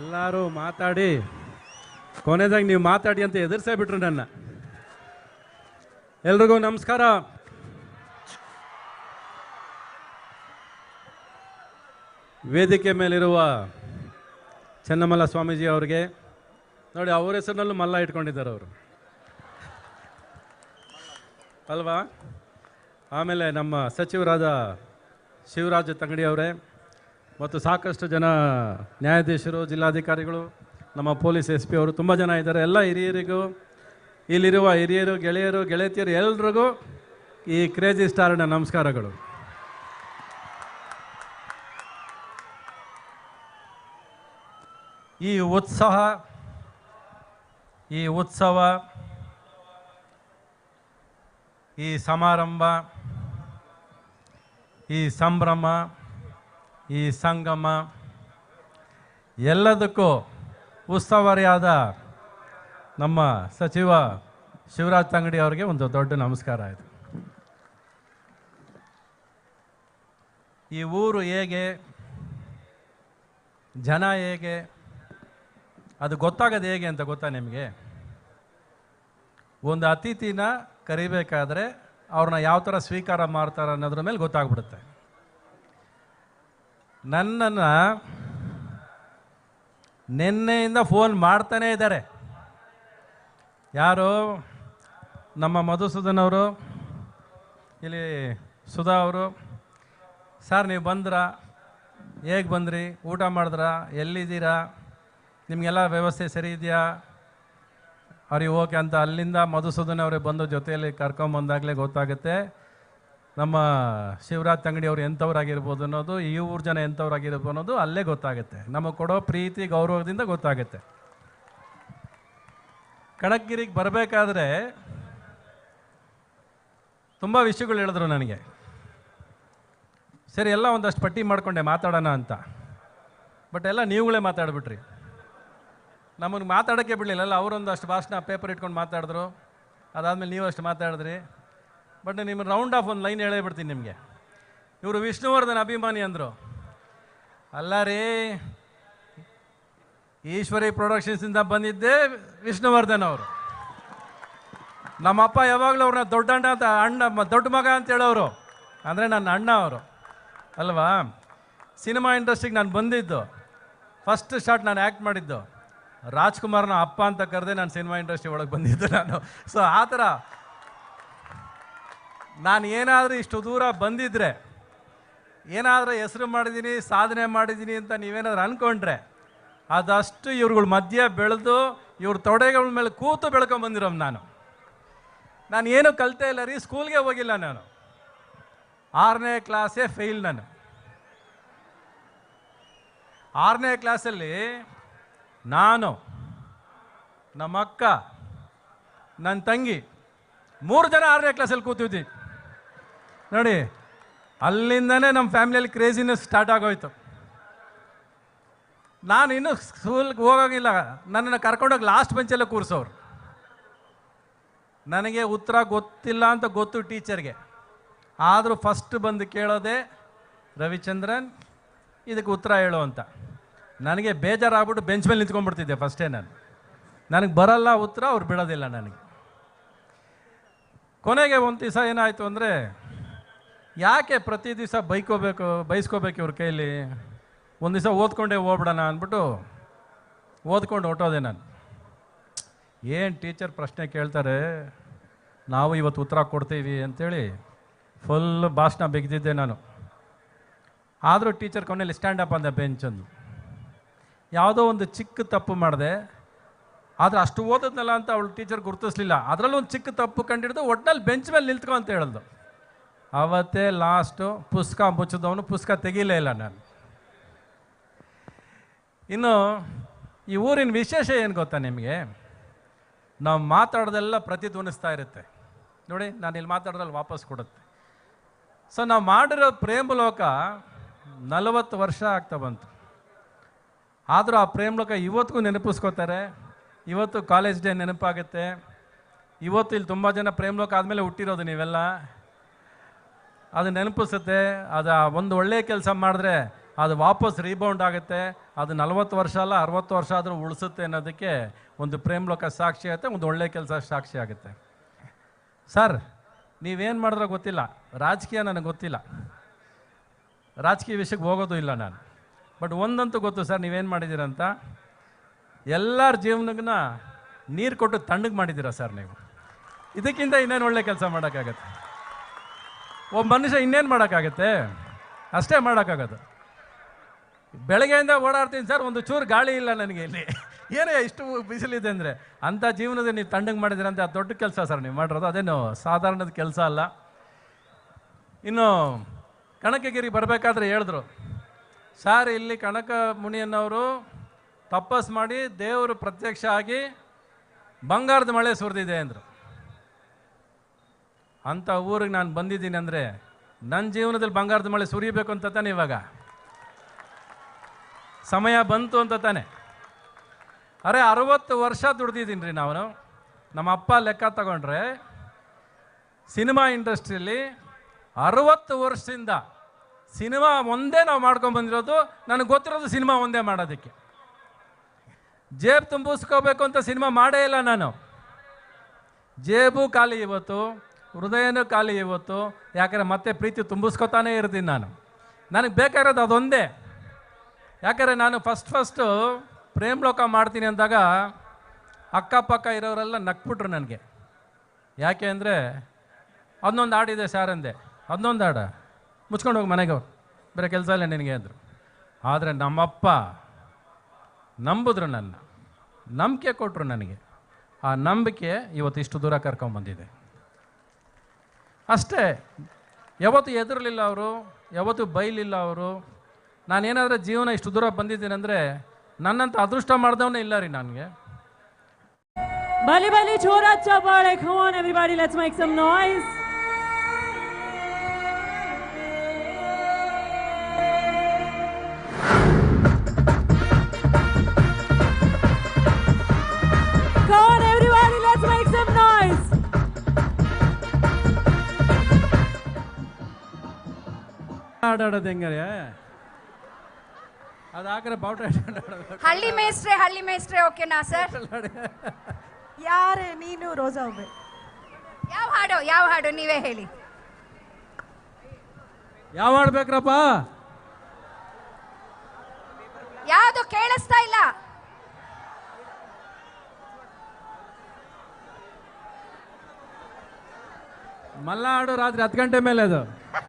ಎಲ್ಲರೂ ಮಾತಾಡಿ. ಕೊನೆದಾಗ ನೀವು ಮಾತಾಡಿ ಅಂತ ಎದುರಿಸೇ ಬಿಟ್ರು ನನ್ನ. ಎಲ್ರಿಗೂ ನಮಸ್ಕಾರ. ವೇದಿಕೆ ಮೇಲಿರುವ ಚೆನ್ನಮಲ್ಲ ಸ್ವಾಮೀಜಿ ಅವ್ರಿಗೆ, ನೋಡಿ ಅವ್ರ ಹೆಸರಿನಲ್ಲೂ ಮಲ್ಲ ಇಟ್ಕೊಂಡಿದ್ದಾರೆ ಅವರು. ಅಲ್ವಾ? ಆಮೇಲೆ ನಮ್ಮ ಸಚಿವರಾದ ಶಿವರಾಜ ತಂಗಡಿ ಅವರೇ ಮತ್ತು ಸಾಕಷ್ಟು ಜನ ನ್ಯಾಯಾಧೀಶರು, ಜಿಲ್ಲಾಧಿಕಾರಿಗಳು, ನಮ್ಮ ಪೊಲೀಸ್ ಎಸ್ ಪಿ ಅವರು ತುಂಬ ಜನ ಇದ್ದಾರೆ. ಎಲ್ಲ ಹಿರಿಯರಿಗೂ, ಇಲ್ಲಿರುವ ಹಿರಿಯರು, ಗೆಳೆಯರು, ಗೆಳತಿಯರು ಎಲ್ರಿಗೂ ಈ ಕ್ರೇಜಿ ಸ್ಟಾರ್ನ ನಮಸ್ಕಾರಗಳು. ಈ ಉತ್ಸಾಹ, ಈ ಉತ್ಸವ, ಈ ಸಮಾರಂಭ, ಈ ಸಂಭ್ರಮ ಈ ಸಂಗಮ ಎಲ್ಲದಕ್ಕೂ ಉಸ್ತುವಾರಿಯಾದ ನಮ್ಮ ಸಚಿವ ಶಿವರಾಜ್ ತಂಗಡಿ ಅವರಿಗೆ ಒಂದು ದೊಡ್ಡ ನಮಸ್ಕಾರ ಆಯಿತು. ಈ ಊರು ಹೇಗೆ, ಜನ ಹೇಗೆ, ಅದು ಗೊತ್ತಾಗೋದು ಹೇಗೆ ಅಂತ ಗೊತ್ತಾ ನಿಮಗೆ? ಒಂದು ಅತಿಥಿನ ಕರಿಬೇಕಾದ್ರೆ ಅವ್ರನ್ನ ಯಾವ ಥರ ಸ್ವೀಕಾರ ಮಾಡ್ತಾರೆ ಅನ್ನೋದ್ರ ಮೇಲೆ ಗೊತ್ತಾಗ್ಬಿಡುತ್ತೆ. ನನ್ನನ್ನು ನಿನ್ನೆಯಿಂದ ಫೋನ್ ಮಾಡ್ತಾನೇ ಇದ್ದಾರೆ. ಯಾರು? ನಮ್ಮ ಮಧುಸೂದನ್ ಅವರು, ಇಲ್ಲಿ ಸುಧಾ ಅವರು. ಸರ್, ನೀವು ಬಂದ್ರಾ? ಹೇಗೆ ಬಂದ್ರಿ? ಊಟ ಮಾಡಿದ್ರಾ? ಎಲ್ಲಿದ್ದೀರಾ? ನಿಮಗೆಲ್ಲ ವ್ಯವಸ್ಥೆ ಸರಿ ಇದೆಯಾ? ಅವ್ರಿಗೆ ಓಕೆ ಅಂತ ಅಲ್ಲಿಂದ ಮಧುಸೂದನ್ ಅವರೇ ಬಂದು ಜೊತೆಯಲ್ಲಿ ಕರ್ಕೊಂಬಂದಾಗಲೇ ಗೊತ್ತಾಗುತ್ತೆ. ನಮ್ಮ ಶಿವರಾಜ್ ತಂಗಡಿ ಅವರು ಎಂಥವ್ರಾಗಿರ್ಬೋದು ಅನ್ನೋದು, ಈ ಊರು ಜನ ಎಂಥವ್ರಾಗಿರ್ಬೋದು ಅನ್ನೋದು ಅಲ್ಲೇ ಗೊತ್ತಾಗುತ್ತೆ. ನಮಗೆ ಕೊಡೋ ಪ್ರೀತಿ, ಗೌರವದಿಂದ ಗೊತ್ತಾಗುತ್ತೆ. ಕಣಕ್ಗಿರಿಗೆ ಬರಬೇಕಾದ್ರೆ ತುಂಬ ವಿಷಯಗಳು ಹೇಳಿದ್ರು ನನಗೆ. ಸರಿ, ಎಲ್ಲ ಒಂದಷ್ಟು ಪಟ್ಟಿ ಮಾಡಿಕೊಂಡೆ, ಮಾತಾಡೋಣ ಅಂತ. ಬಟ್ ಎಲ್ಲ ನೀವುಗಳೇ ಮಾತಾಡ್ಬಿಟ್ರಿ. ನಮಗೆ ಮಾತಾಡೋಕ್ಕೆ ಬಿಡಲಿಲ್ಲ. ಅಲ್ಲ ಅವರೊಂದಷ್ಟು ಭಾಷಣ ಪೇಪರ್ ಇಟ್ಕೊಂಡು ಮಾತಾಡಿದ್ರು. ಅದಾದಮೇಲೆ ನೀವು ಅಷ್ಟು ಮಾತಾಡಿದ್ರಿ. ಬಟ್ ನಿಮ್ಮ ರೌಂಡ್ ಆಫ್ ಒಂದು ಲೈನ್ ಹೇಳೇ ಬಿಡ್ತೀನಿ ನಿಮಗೆ. ಇವರು ವಿಷ್ಣುವರ್ಧನ್ ಅಭಿಮಾನಿ ಅಂದರು. ಅಲ್ಲ ರೀ, ಈಶ್ವರಿ ಪ್ರೊಡಕ್ಷನ್ಸಿಂದ ಬಂದಿದ್ದೇ ವಿಷ್ಣುವರ್ಧನ್ ಅವರು. ನಮ್ಮಪ್ಪ ಯಾವಾಗಲೂ ಅವ್ರನ್ನ ದೊಡ್ಡ ಅಣ್ಣ ಅಂತ, ಅಣ್ಣ ದೊಡ್ಡ ಮಗ ಅಂತ ಹೇಳೋರು. ಅಂದರೆ ನನ್ನ ಅಣ್ಣ ಅವರು. ಅಲ್ವಾ? ಸಿನಿಮಾ ಇಂಡಸ್ಟ್ರಿಗೆ ನಾನು ಬಂದಿದ್ದು. ಫಸ್ಟ್ ಶಾಟ್ ನಾನು ಆ್ಯಕ್ಟ್ ಮಾಡಿದ್ದು. ರಾಜ್ಕುಮಾರ್ನ ಅಪ್ಪ ಅಂತ ಕರೆದೇ ನಾನು ಸಿನಿಮಾ ಇಂಡಸ್ಟ್ರಿ ಒಳಗೆ ಬಂದಿದ್ದು ನಾನು. ಸೊ ಆ ಥರ ನಾನು ಏನಾದರೂ ಇಷ್ಟು ದೂರ ಬಂದಿದ್ದರೆ ಏನಾದರೂ ಹೆಸರು ಮಾಡಿದ್ದೀನಿ, ಸಾಧನೆ ಮಾಡಿದ್ದೀನಿ ಅಂತ ನೀವೇನಾದರೂ ಅಂದ್ಕೊಂಡ್ರೆ ಅದಷ್ಟು ಇವ್ರುಗಳ ಮಧ್ಯೆ ಬೆಳೆದು, ಇವ್ರ ತೊಡೆಗಳ ಮೇಲೆ ಕೂತು ಬೆಳ್ಕೊಂಬಂದಿರೋ ನಾನು. ನಾನು ಏನು ಕಲಿತೇ ಇಲ್ಲ ರೀ, ಸ್ಕೂಲ್ಗೆ ಹೋಗಿಲ್ಲ ನಾನು. ಆರನೇ ಕ್ಲಾಸೇ ಫೇಲ್ ನಾನು. ಆರನೇ ಕ್ಲಾಸಲ್ಲಿ ನಾನು ನಮ್ಮ ಅಕ್ಕ ನನ್ನ ತಂಗಿ, ಮೂರು ಜನ ಆರನೇ ಕ್ಲಾಸಲ್ಲಿ ಕೂತಿದ್ವಿ. ನೋಡಿ ಅಲ್ಲಿಂದನೇ ನಮ್ಮ ಫ್ಯಾಮಿಲಿಯಲ್ಲಿ ಕ್ರೇಜಿನೆಸ್ ಸ್ಟಾರ್ಟ್ ಆಗೋಯ್ತು. ನಾನು ಇನ್ನೂ ಸ್ಕೂಲ್ಗೆ ಹೋಗೋಗಿಲ್ಲ. ನನ್ನನ್ನು ಕರ್ಕೊಂಡೋಗಿ ಲಾಸ್ಟ್ ಬೆಂಚಲ್ಲೇ ಕೂರಿಸೋರು. ನನಗೆ ಉತ್ತರ ಗೊತ್ತಿಲ್ಲ ಅಂತ ಗೊತ್ತು ಟೀಚರ್ಗೆ ಆದರೂ ಫಸ್ಟ್ ಬಂದು ಕೇಳೋದೆ, ರವಿಚಂದ್ರನ್, ಇದಕ್ಕೆ ಉತ್ತರ ಹೇಳು ಅಂತ. ನನಗೆ ಬೇಜಾರಾಗ್ಬಿಟ್ಟು ಬೆಂಚ್ ಮೇಲೆ ನಿಂತ್ಕೊಂಡ್ಬಿಡ್ತಿದ್ದೆ ಫಸ್ಟೇ ನಾನು. ನನಗೆ ಬರಲ್ಲ ಉತ್ತರ, ಅವ್ರು ಬಿಡೋದಿಲ್ಲ ನನಗೆ. ಕೊನೆಗೆ ಒಂದು ದಿವಸ ಏನಾಯಿತು ಅಂದರೆ ಯಾಕೆ ಪ್ರತಿ ದಿವಸ ಬೈಕೋಬೇಕು, ಬೈಸ್ಕೋಬೇಕು ಇವ್ರ ಕೈಲಿ? ಒಂದು ದಿವಸ ಓದ್ಕೊಂಡೇ ಹೋಗ್ಬಿಡೋಣ ಅಂದ್ಬಿಟ್ಟು ಓದ್ಕೊಂಡು ಹೊಟ್ಟೋದೆ ನಾನು. ಏನು ಟೀಚರ್ ಪ್ರಶ್ನೆ ಕೇಳ್ತಾರೆ? ನಾವು ಇವತ್ತು ಉತ್ತರ ಕೊಡ್ತೀವಿ ಅಂಥೇಳಿ ಫುಲ್ ಭಾಷಣ ಬಿಗ್ದಿದ್ದೆ ನಾನು. ಆದರೂ ಟೀಚರ್ ಕೊನೆಯಲ್ಲಿ ಸ್ಟ್ಯಾಂಡ್ ಅಪ್ ಅಂದೆ ಬೆಂಚಂದು ಯಾವುದೋ ಒಂದು ಚಿಕ್ಕ ತಪ್ಪು ಮಾಡಿದೆ. ಆದರೆ ಅಷ್ಟು ಓದದ್ನಲ್ಲ ಅಂತ ಅವಳು ಟೀಚರ್ ಗುರುತಿಸ್ಲಿಲ್ಲ. ಅದರಲ್ಲೂ ಒಂದು ಚಿಕ್ಕ ತಪ್ಪು ಕಂಡಿಡ್ದು ಒಟ್ನಲ್ಲಿ ಬೆಂಚ್ ಮೇಲೆ ನಿಲ್ತ್ಕೊ ಅಂತ ಹೇಳ್ದು. ಅವತ್ತೇ ಲಾಸ್ಟು ಪುಸ್ತಕ ಮುಚ್ಚಿದವನು ಪುಸ್ತಕ ತೆಗೀಲೇ ಇಲ್ಲ ನಾನು. ಇನ್ನು ಈ ಊರಿನ ವಿಶೇಷ ಏನು ಗೊತ್ತಾ ನಿಮಗೆ? ನಾವು ಮಾತಾಡೋದೆಲ್ಲ ಪ್ರತಿಧ್ವನಿಸ್ತಾ ಇರುತ್ತೆ. ನೋಡಿ, ನಾನು ಇಲ್ಲಿ ಮಾತಾಡೋದ್ರಲ್ಲಿ ವಾಪಸ್ ಕೊಡುತ್ತೆ. ಸೊ ನಾವು ಮಾಡಿರೋ ಪ್ರೇಮಲೋಕ ನಲವತ್ತು ವರ್ಷ ಆಗ್ತಾ ಬಂತು. ಆದರೂ ಆ ಪ್ರೇಮಲೋಕ ಇವತ್ತಿಗೂ ನೆನಪಿಸ್ಕೋತಾರೆ. ಇವತ್ತು ಕಾಲೇಜ್ ಡೇ ನೆನಪಾಗುತ್ತೆ. ಇವತ್ತು ಇಲ್ಲಿ ತುಂಬ ಜನ ಪ್ರೇಮಲೋಕ ಆದಮೇಲೆ ಹುಟ್ಟಿರೋದು ನೀವೆಲ್ಲ. ಅದು ನೆನಪಿಸುತ್ತೆ, ಅದು ಒಂದು ಒಳ್ಳೆಯ ಕೆಲಸ ಮಾಡಿದ್ರೆ ಅದು ವಾಪಸ್ ರೀಬೌಂಡ್ ಆಗುತ್ತೆ, ಅದು ನಲವತ್ತು ವರ್ಷ ಅಲ್ಲ, ಅರವತ್ತು ವರ್ಷ ಆದರೂ ಉಳಿಸುತ್ತೆ ಅನ್ನೋದಕ್ಕೆ ಒಂದು ಪ್ರೇಮ್ಲೋಕ ಸಾಕ್ಷಿ ಆಗುತ್ತೆ, ಒಂದು ಒಳ್ಳೆಯ ಕೆಲಸ ಸಾಕ್ಷಿ ಆಗುತ್ತೆ. ಸರ್, ನೀವೇನು ಮಾಡಿದ್ರೋ ಗೊತ್ತಿಲ್ಲ, ರಾಜಕೀಯ ನನಗೆ ಗೊತ್ತಿಲ್ಲ. ರಾಜಕೀಯ ವಿಷಯಕ್ಕೆ ಹೋಗೋದು ಇಲ್ಲ ನಾನು. ಬಟ್ ಒಂದಂತೂ ಗೊತ್ತು ಸರ್, ನೀವೇನು ಮಾಡಿದ್ದೀರಂತ ಎಲ್ಲರ ಜೀವನಗನ್ನ ನೀರು ಕೊಟ್ಟು ತಣ್ಣಗೆ ಮಾಡಿದ್ದೀರಾ ಸರ್ ನೀವು? ಇದಕ್ಕಿಂತ ಇನ್ನೇನು ಒಳ್ಳೆ ಕೆಲಸ ಮಾಡೋಕ್ಕಾಗತ್ತೆ? ಒಬ್ಬ ಮನುಷ್ಯ ಇನ್ನೇನು ಮಾಡೋಕ್ಕಾಗತ್ತೆ? ಅಷ್ಟೇ ಮಾಡೋಕ್ಕಾಗೋದು. ಬೆಳಗ್ಗೆಯಿಂದ ಓಡಾಡ್ತೀನಿ ಸರ್, ಒಂದು ಚೂರು ಗಾಳಿ ಇಲ್ಲ ನನಗೆ ಇಲ್ಲಿ. ಏನೇ ಇಷ್ಟು ಬಿಸಿಲಿದೆ ಅಂದರೆ? ಅಂಥ ಜೀವನದ ನೀವು ತಣ್ಣಗೆ ಮಾಡಿದ್ದೀರಂತ, ಅದು ದೊಡ್ಡ ಕೆಲಸ ಸರ್, ನೀವು ಮಾಡಿರೋದು ಅದೇನು ಸಾಧಾರಣದ ಕೆಲಸ ಅಲ್ಲ. ಇನ್ನು ಕಣಕಗಿರಿ ಬರಬೇಕಾದ್ರೆ ಹೇಳಿದ್ರು. ಸರ್, ಇಲ್ಲಿ ಕಣಕ ಮುನಿಯನ್ನವರು ತಪಸ್ ಮಾಡಿ ದೇವರು ಪ್ರತ್ಯಕ್ಷ ಆಗಿ ಬಂಗಾರದ ಮಳೆ ಸುರಿದಿದೆ ಅಂದರು. ಅಂಥ ಊರಿಗೆ ನಾನು ಬಂದಿದ್ದೀನಿ ಅಂದರೆ ನನ್ನ ಜೀವನದಲ್ಲಿ ಬಂಗಾರದ ಮಳೆ ಸುರಿಬೇಕು ಅಂತ ತಾನೆ ಇವಾಗ. ಸಮಯ ಬಂತು ಅಂತ ತಾನೆ. ಅರೆ ಅರವತ್ತು ವರ್ಷ ದುಡ್ದಿದ್ದೀನಿ ರೀ ನಾನು ನಮ್ಮ ಅಪ್ಪ ಲೆಕ್ಕ ತಗೊಂಡ್ರೆ ಸಿನಿಮಾ ಇಂಡಸ್ಟ್ರಿಯಲ್ಲಿ ಅರವತ್ತು ವರ್ಷದಿಂದ ಸಿನಿಮಾ ಒಂದೇ ನಾವು ಮಾಡ್ಕೊಂಡು ಬಂದಿರೋದು, ನನಗೆ ಗೊತ್ತಿರೋದು ಸಿನಿಮಾ ಒಂದೇ ಮಾಡೋದಕ್ಕೆ. ಜೇಬ್ ತುಂಬಿಸ್ಕೋಬೇಕು ಅಂತ ಸಿನಿಮಾ ಮಾಡೇ ಇಲ್ಲ ನಾನು. ಜೇಬು ಖಾಲಿ ಇವತ್ತು. ಹೃದಯನೂ ಖಾಲಿ ಇವತ್ತು. ಯಾಕಂದರೆ ಮತ್ತೆ ಪ್ರೀತಿ ತುಂಬಿಸ್ಕೊತಾನೇ ಇರ್ತೀನಿ ನಾನು. ನನಗೆ ಬೇಕಾಗಿರೋದು ಅದೊಂದೇ. ಯಾಕಂದರೆ ನಾನು ಫಸ್ಟ್ ಫಸ್ಟು ಪ್ರೇಮ್ ಲೋಕ ಮಾಡ್ತೀನಿ ಅಂದಾಗ ಅಕ್ಕಪಕ್ಕ ಇರೋರೆಲ್ಲ ನಕ್ಬಿಟ್ರು ನನಗೆ. ಯಾಕೆ ಅಂದರೆ ಅದನ್ನೊಂದು ಹಾಡಿದೆ ಸರ್ ಅಂದೆ. ಅದನ್ನೊಂದು ಹಾಡ ಮುಚ್ಕೊಂಡು ಹೋಗಿ ಮನೆಗೆ ಹೋಗಿ ಬೇರೆ ಕೆಲಸ ಇಲ್ಲ ನಿನಗೆ ಅಂದರು. ಆದರೆ ನಮ್ಮಪ್ಪ ನಂಬಿದ್ರು ನನ್ನ. ನಂಬಿಕೆ ಕೊಟ್ಟರು ನನಗೆ. ಆ ನಂಬಿಕೆ ಇವತ್ತು ಇಷ್ಟು ದೂರ ಕರ್ಕೊಂಬಂದಿದೆ. ಅಷ್ಟೇ. ಯಾವತ್ತು ಎದುರಲಿಲ್ಲ ಅವರು, ಯಾವತ್ತು ಬೈಲಿಲ್ಲ ಅವರು. ನಾನೇನಾದರೂ ಜೀವನ ಇಷ್ಟು ದೂರ ಬಂದಿದ್ದೀನಿ ಅಂದರೆ ನನ್ನಂತ ಅದೃಷ್ಟ ಮಾಡಿದವನೇ ಇಲ್ಲ ರೀ ನನಗೆ. ಬಲಿ ಬಲಿ Chora Chapale. ಖವಾನ್ everybody let's make some some ಆಡಾಡೋದು ಹೆಂಗಾರೆ? ಅದು ಹಾಕಿದ್ರೆ ಬಾವುಟ. ಹಳ್ಳಿ ಮೇಸ್ಟ್ರೆ ಹಳ್ಳಿ ಮೇಸ್ಟ್ರೆ ಓಕೆನಾ ಸರ್ ಯಾರೇ ನೀನು ರೋಜಾ ಒಬ್ಬೆ. ಯಾವ ಹಾಡು ಯಾವ ಹಾಡು ನೀವೇ ಹೇಳಿ. ಯಾವ ಹಾಡ್ಬೇಕ್ರಪ್ಪ ಯಾವುದು ಕೇಳಿಸ್ತಾ ಇಲ್ಲ. ಮಲ್ಲ ಹಾಡು ರಾತ್ರಿ ಹತ್ತು ಗಂಟೆ ಮೇಲೆ ಅದು.